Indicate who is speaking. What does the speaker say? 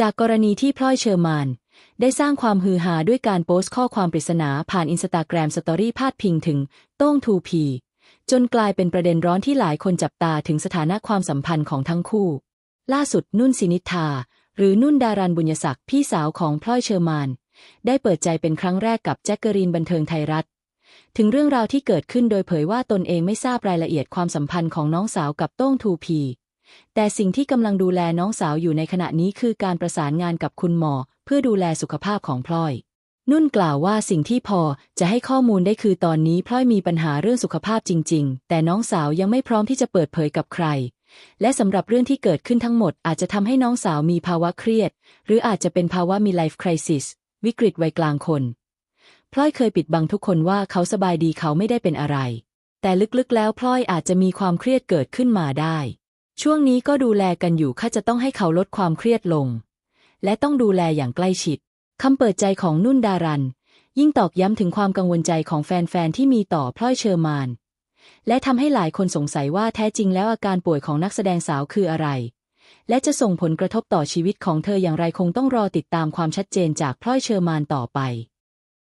Speaker 1: จากกรณีที่พลอยเชอร์มาน ได้สร้างความฮือฮาด้วยการโพสต์ข้อความปริศนาผ่านอินสตาแกรมสตอรี่พาดพิงถึง โต้งทูพี จนกลายเป็นประเด็นร้อนที่หลายคนจับตาถึงสถานะความสัมพันธ์ของทั้งคู่ ล่าสุดนุ่นสินิธา หรือนุ่นดารันบุญยศักดิ์พี่สาวของพลอยเชอร์มาน ได้เปิดใจเป็นครั้งแรกกับแจ็คเกอรีนบันเทิงไทยรัฐ ถึงเรื่องราวที่เกิดขึ้นโดยเผยว่าตนเองไม่ทราบรายละเอียดความสัมพันธ์ของน้องสาวกับโต้งทูพี แต่สิ่งที่กำลังดูแลน้องสาวอยู่ในขณะนี้คือการประสานงานกับคุณหมอ เพื่อดูแลสุขภาพของพลอย นุ่นกล่าวว่าสิ่งที่พอจะให้ข้อมูลได้คือตอนนี้พลอยมีปัญหาเรื่องสุขภาพจริง ๆ แต่น้องสาวยังไม่พร้อมที่จะเปิดเผยกับใคร และสำหรับเรื่องที่เกิดขึ้นทั้งหมดอาจจะทำให้น้องสาวมีภาวะเครียด หรืออาจจะเป็นภาวะมีไลฟ์คริสิสวิกฤตวัยกลางคนพลอยเคยปิดบังทุกคนว่าเขาสบายดีเขาไม่ได้เป็นอะไร แต่ลึกๆแล้วพลอยอาจจะมีความเครียดเกิดขึ้นมาได้ ช่วงนี้ก็ดูแลกันอยู่ข้าจะต้องให้เขาลดความเครียดลง และต้องดูแลอย่างใกล้ชิดคำเปิดใจของนุ่นดารัน ยิ่งตอกย้ำถึงความกังวลใจของแฟนๆที่มีต่อพลอยเชอร์มาน และทำให้หลายคนสงสัยว่าแท้จริงแล้วอาการป่วยของนักแสดงสาวคืออะไร และจะส่งผลกระทบต่อชีวิตของเธออย่างไรคงต้องรอติดตามความชัดเจนจากพลอยเชอร์มานต่อไป